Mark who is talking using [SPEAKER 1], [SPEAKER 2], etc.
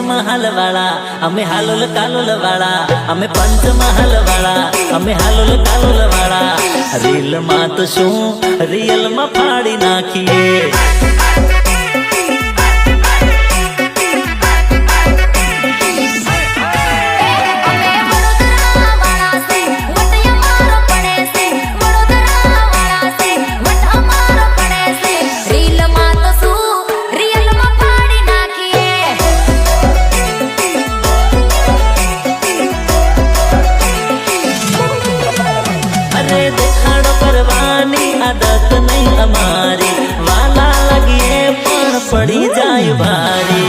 [SPEAKER 1] પંચમહાલ વાળા અમે હાલોલ કાલોલ વાળા અમે પંચમહાલ વાળા અમે હાલોલ કાલોલ વાળા રીલમાં તો શું
[SPEAKER 2] રિયલમાં ફાડી નાખીએ
[SPEAKER 1] અરે દેખાડો કરવાની આદત નહીં અમારી. વાલા લગીએ પણ પડી જાય ભારી.